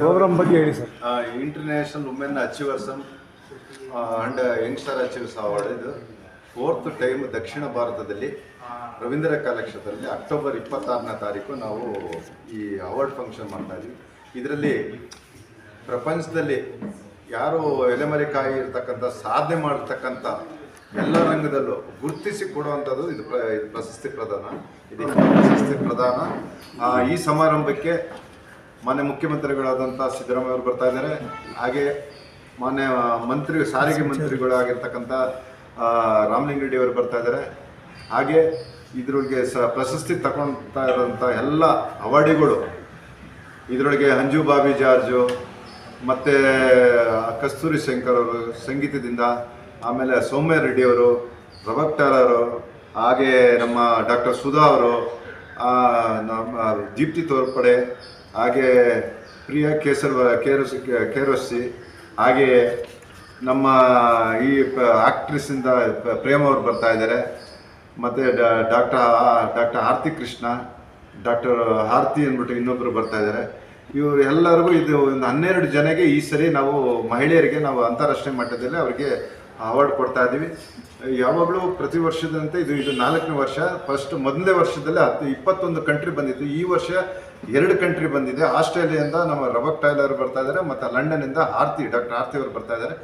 Program ಬಗ್ಗೆ ಹೇಳಿ sir. International women achievers and youngster achievers award ಇದು ಫೋರ್ತ್ ಟೈಮ್ ದಕ್ಷಿಣ ಭಾರತದಲ್ಲಿ ರವೀಂದ್ರ ಕಾಲಕ್ಷೇತ್ರದಲ್ಲಿ ಅಕ್ಟೋಬರ್ ಇಪ್ಪತ್ತಾರನೇ ತಾರೀಕು ನಾವು ಈ ಅವಾರ್ಡ್ ಫಂಕ್ಷನ್ ಮಾಡ್ತಾ ಇದ್ವಿ. ಇದರಲ್ಲಿ ಪ್ರಪಂಚದಲ್ಲಿ ಯಾರು ಎಲೆಮರೆಕಾಯಿ ಇರ್ತಕ್ಕಂಥ, ಸಾಧನೆ ಮಾಡಿರ್ತಕ್ಕಂಥ ಎಲ್ಲ ರಂಗದಲ್ಲೂ ಗುರುತಿಸಿ ಕೊಡುವಂಥದ್ದು ಇದು ಪ್ರ ಪ್ರಶಸ್ತಿ ಪ್ರದಾನ. ಇದು ಪ್ರಶಸ್ತಿ ಪ್ರದಾನ. ಈ ಸಮಾರಂಭಕ್ಕೆ ಮಾನ್ಯ ಮುಖ್ಯಮಂತ್ರಿಗಳಾದಂಥ ಸಿದ್ದರಾಮಯ್ಯ ಅವರು ಬರ್ತಾ ಇದ್ದಾರೆ. ಹಾಗೆ ಮಾನ್ಯ ಮಂತ್ರಿ, ಸಾರಿಗೆ ಮಂತ್ರಿಗಳಾಗಿರ್ತಕ್ಕಂಥ ರಾಮಲಿಂಗ ರಾಮಲಿಂಗರೆಡ್ಡಿ ಅವರು ಬರ್ತಾ ಇದ್ದಾರೆ. ಹಾಗೆ ಇದ್ರೊಳಗೆ ಸ, ಪ್ರಶಸ್ತಿ ತಗೊಳ್ತಾ ಇರೋಂಥ ಎಲ್ಲ ಅವಾರ್ಡಿಗಳು, ಇದರೊಳಗೆ ಅಂಜು ಬಾಬಿ ಜಾರ್ಜು, ಮತ್ತು ಕಸ್ತೂರಿ ಶಂಕರ್ ಅವರು ಸಂಗೀತದಿಂದ, ಆಮೇಲೆ ಸೌಮ್ಯ ರೆಡ್ಡಿ ಅವರು ಅವರು, ಹಾಗೆ ನಮ್ಮ ಡಾಕ್ಟರ್ ಸುಧಾ ಅವರು ನಮ್ಮ ದೀಪ್ತಿ ತೋರ್ಪಡೆ ಹಾಗೆ ಪ್ರಿಯ ಕೇಸರ್ ಕೇರಸ್ ಕೇರೋಸಿ, ಹಾಗೆ ನಮ್ಮ ಈ ಆಕ್ಟ್ರೆಸ್ಸಿಂದ ಪ್ರೇಮ ಅವರು ಬರ್ತಾ ಇದ್ದಾರೆ. ಮತ್ತು doctor doctor Aarti Krishna, doctor Aarti ಅಂದ್ಬಿಟ್ಟು ಇನ್ನೊಬ್ಬರು ಬರ್ತಾ ಇದ್ದಾರೆ. ಇವರು ಎಲ್ಲರಿಗೂ ಇದು ಒಂದು ಹನ್ನೆರಡು ಜನಕ್ಕೆ ಈ ಸರಿ ನಾವು ಮಹಿಳೆಯರಿಗೆ ನಾವು ಅಂತಾರಾಷ್ಟ್ರೀಯ ಮಟ್ಟದಲ್ಲಿ ಅವರಿಗೆ ಅವಾರ್ಡ್ ಕೊಡ್ತಾ ಇದ್ದೀವಿ. ಯಾವಾಗಲೂ ಪ್ರತಿ ವರ್ಷದಂತೆ ಇದು ಇದು ನಾಲ್ಕನೇ ವರ್ಷ. ಫಸ್ಟ್ ಮೊದಲನೇ ವರ್ಷದಲ್ಲಿ ಹತ್ತು ಇಪ್ಪತ್ತೊಂದು ಕಂಟ್ರಿ ಬಂದಿತ್ತು. ಈ ವರ್ಷ ಎರಡು ಕಂಟ್ರಿ ಬಂದಿದೆ. ಆಸ್ಟ್ರೇಲಿಯಾದಿಂದ ನಮ್ಮ ರಬಕ್ ಟೈಲರ್ ಬರ್ತಾ ಇದ್ದಾರೆ, ಮತ್ತು ಲಂಡನ್ನಿಂದ ಆರ್ತಿ ಡಾಕ್ಟರ್ ಆರ್ತಿ ಅವರು ಬರ್ತಾ ಇದ್ದಾರೆ.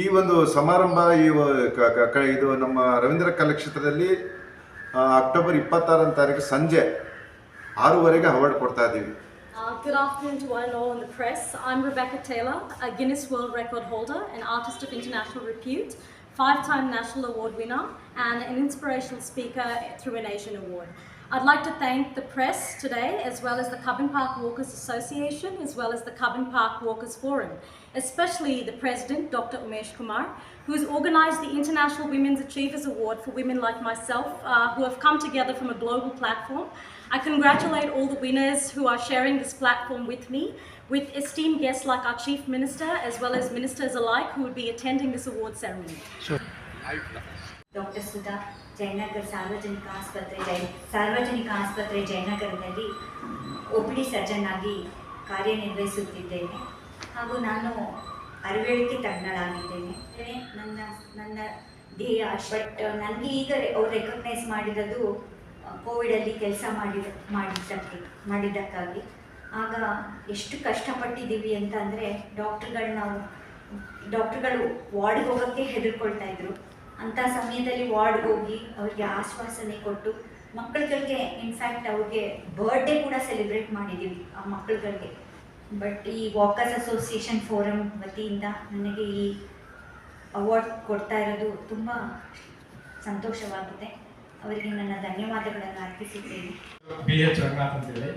ಈ ಒಂದು ಸಮಾರಂಭ ಈ ಇದು ನಮ್ಮ ರವೀಂದ್ರ ಕಲಾಕ್ಷೇತ್ರದಲ್ಲಿ ಅಕ್ಟೋಬರ್ ಇಪ್ಪತ್ತಾರನೇ ತಾರೀಕು ಸಂಜೆ ಆರೂವರೆಗೆ ಅವಾರ್ಡ್ ಕೊಡ್ತಾ ಇದ್ದೀವಿ. Uh, good afternoon to one and all in the press. I'm Rebecca Taylor, a Guinness World Record holder, an artist of international repute, five time national award winner, and an inspirational speaker through an Asian Award. I'd like to thank the press today, as well as the Cubbon Park Walkers Association, as well as the Cubbon Park Walkers Forum, especially the president, Dr. Umesh Kumar, who has organized the International Women's Achievers Award for women like myself, uh, who have come together from a global platform. I congratulate all the winners who are sharing this platform with me, with esteemed guests like our Chief Minister, as well as ministers alike who would be attending this award ceremony. Doctor Sudha Jayanagar ಸಾರ್ವಜನಿಕ ಆಸ್ಪತ್ರೆ ಜೈ ಸಾರ್ವಜನಿಕ ಆಸ್ಪತ್ರೆ ಜಯನಗರದಲ್ಲಿ O P D surgeon ಆಗಿ ಕಾರ್ಯನಿರ್ವಹಿಸುತ್ತಿದ್ದೇನೆ ಹಾಗೂ ನಾನು ಅರಿವೇಳಿಕೆ ತಜ್ಞಳಾಗಿದ್ದೇನೆ. ನನ್ನ ನನ್ನ ಧ್ಯೇಯ, ಬಟ್ ನನಗೆ ಈಗ ಅವ್ರು ರೆಕಗ್ನೈಸ್ ಮಾಡಿರೋದು ಕೋವಿಡಲ್ಲಿ ಕೆಲಸ ಮಾಡಿದ, ಮಾಡಿದ್ದಕ್ಕೆ, ಮಾಡಿದ್ದಕ್ಕಾಗಿ. ಆಗ ಎಷ್ಟು ಕಷ್ಟಪಟ್ಟಿದ್ದೀವಿ ಅಂತ ಅಂದರೆ ಡಾಕ್ಟ್ರುಗಳು ನಾವು, ಡಾಕ್ಟ್ರುಗಳು ವಾರ್ಡ್ಗೆ ಹೋಗೋಕ್ಕೆ ಹೆದರ್ಕೊಳ್ತಾ ಇದ್ರು. ಅಂಥ ಸಮಯದಲ್ಲಿ ವಾರ್ಡ್ಗೆ ಹೋಗಿ ಅವ್ರಿಗೆ ಆಶ್ವಾಸನೆ ಕೊಟ್ಟು ಮಕ್ಕಳುಗಳಿಗೆ ಇನ್ಫ್ಯಾಕ್ಟ್ ಅವ್ರಿಗೆ ಬರ್ಡೇ ಕೂಡ ಸೆಲೆಬ್ರೇಟ್ ಮಾಡಿದ್ದೀವಿ ಆ ಮಕ್ಕಳುಗಳಿಗೆ ಬಟ್ ಈ ವಾಕರ್ಸ್ ಅಸೋಸಿಯೇಷನ್ ಫೋರಮ್ ವತಿಯಿಂದ ನನಗೆ ಈ ಅವಾರ್ಡ್ ಕೊಡ್ತಾ ಇರೋದು ತುಂಬ ಸಂತೋಷವಾಗಿದೆ. ಅವರಿಗೆ ನನ್ನ ಧನ್ಯವಾದಗಳನ್ನು ಅರ್ಪಿಸುತ್ತೇನೆ ಬಿ ಎಚ್ ರಂಗನಾಥ್ ಅಂತೇಳಿ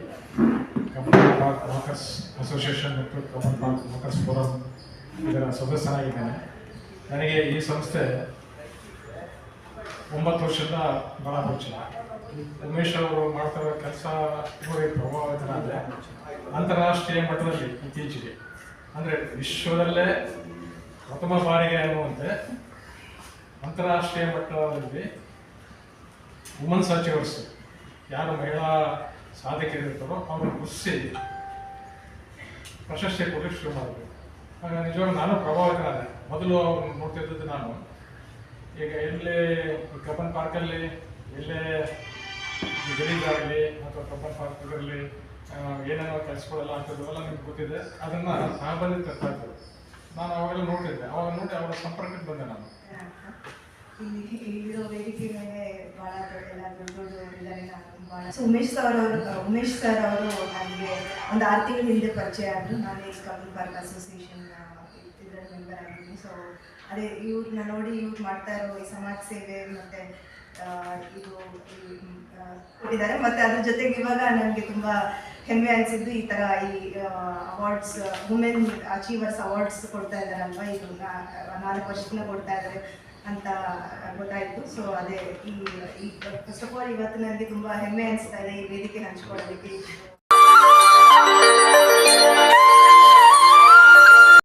ಅಸೋಸಿಯೇಷನ್ ಮತ್ತು ಕಮಲ್ ವಾಕರ್ಸ್ ಫೋರಮ್ ಇದರ ಸದಸ್ಯನಾಗಿದ್ದೇನೆ. ನನಗೆ ಈ ಸಂಸ್ಥೆ ಒಂಬತ್ತು ವರ್ಷದ ಬಹಳ ಪರಿಚಯ ಉಮೇಶ್ ಅವರು ಮಾಡ್ತಾ ಇರೋ ಕೆಲಸ ಪ್ರಭಾವಿತನಾದರೆ ಅಂತಾರಾಷ್ಟ್ರೀಯ ಮಟ್ಟದಲ್ಲಿ ಇತ್ತೀಚೆಗೆ. ಅಂದರೆ ವಿಶ್ವದಲ್ಲೇ ಪ್ರಥಮ ಬಾರಿಗೆ ಅನ್ನುವಂತೆ ಅಂತಾರಾಷ್ಟ್ರೀಯ ಮಟ್ಟದಲ್ಲಿ ವುಮನ್ಸ್ ಅಚೀವರ್ಸ್ ಯಾರು ಮಹಿಳಾ ಸಾಧಕರಿರ್ತಾರೋ ಅವರು ಗುಸ್ಸಿ ಪ್ರಶಸ್ತಿ ಕೊಡಲಿಕ್ಕೆ ಶುರು ಮಾಡಿದ್ರು. ಆಗ ನಿಜವಾಗ ನಾನು ಪ್ರಭಾವಿತನಾದೆ ಮೊದಲು ಅವ್ರು ನೋಡ್ತಿದ್ದದ್ದು ನಾನು. ಈಗ ಎಲ್ಲೇ ಕಬ್ಬನ್ ಪಾರ್ಕಲ್ಲಿ, ಎಲ್ಲೇ ಗಲೀಜಾಗಲಿ ಅಥವಾ ಕಬ್ಬನ್ ಪಾರ್ಕ್ ಇದರಲ್ಲಿ ಏನೇನೋ ಕೆಲಸಗಳೆಲ್ಲ ಆಗ್ತಿದ್ವಲ್ಲ ನಿಮ್ಗೆ ಗೊತ್ತಿದೆ. ಅದನ್ನು ನಾ ಬಂದು ತರ್ತಾ ಇದ್ದೆ. ನಾನು ಅವಾಗೆಲ್ಲ ನೋಡಿದ್ದೆ ಅವಾಗ ನೋಡಿ ಅವರ ಸಂಪರ್ಕಕ್ಕೆ ಬಂದೆ ನಾನು. ಇಲ್ಲಿ, ಇಲ್ಲಿರೋ ಉಮೇಶ್ ಸರ್ ಅವರು, ಉಮೇಶ್ ಸರ್ ಅವರು ನನಗೆ ಒಂದು ಆರು ತಿಂಗಳ ಹಿಂದೆ ಪರಿಚಯ ಆದರು. ನಾನು ಈ ಕಬ್ಬನ್ ಪಾರ್ಕ್ ಅಸೋಸಿಯೇಷನ್ ಇದರ ಮೆಂಬರ್ ಆಗಿದ್ದೀನಿ. ಸೊ ಅದೇ ಇವ್ರನ್ನ ನೋಡಿ ಇವ್ರು ಮಾಡ್ತಾ ಇರೋ ಈ ಸಮಾಜ ಸೇವೆ ಮತ್ತು ಇದು ಕೊಟ್ಟಿದ್ದಾರೆ. ಮತ್ತು ಅದ್ರ ಜೊತೆಗೆ ಇವಾಗ ನನಗೆ ತುಂಬ ಹೆಮ್ಮೆ ಅನಿಸಿದ್ದು ಈ ಥರ ಈ ಅವಾರ್ಡ್ಸ್ ವುಮೆನ್ ಅಚೀವರ್ಸ್ ಅವಾರ್ಡ್ಸ್ ಕೊಡ್ತಾ ಇದ್ದಾರಲ್ವ? ಇದು ನಾಲ್ಕು ವರ್ಷದಿಂದ ಕೊಡ್ತಾ ಇದ್ದಾರೆ ಅಂತ ಗೊತ್ತಾಯಿತು. ಸೊ ಅದೇ ಈ ಫಸ್ಟ್ ಆಫ್ ಆಲ್ ಇವತ್ತು ನನಗೆ ತುಂಬ ಹೆಮ್ಮೆ ಅನಿಸ್ತಾ ಇದೆ ಈ ವೇದಿಕೆ ಹಂಚ್ಕೊಳ್ಳೋದಕ್ಕೆ.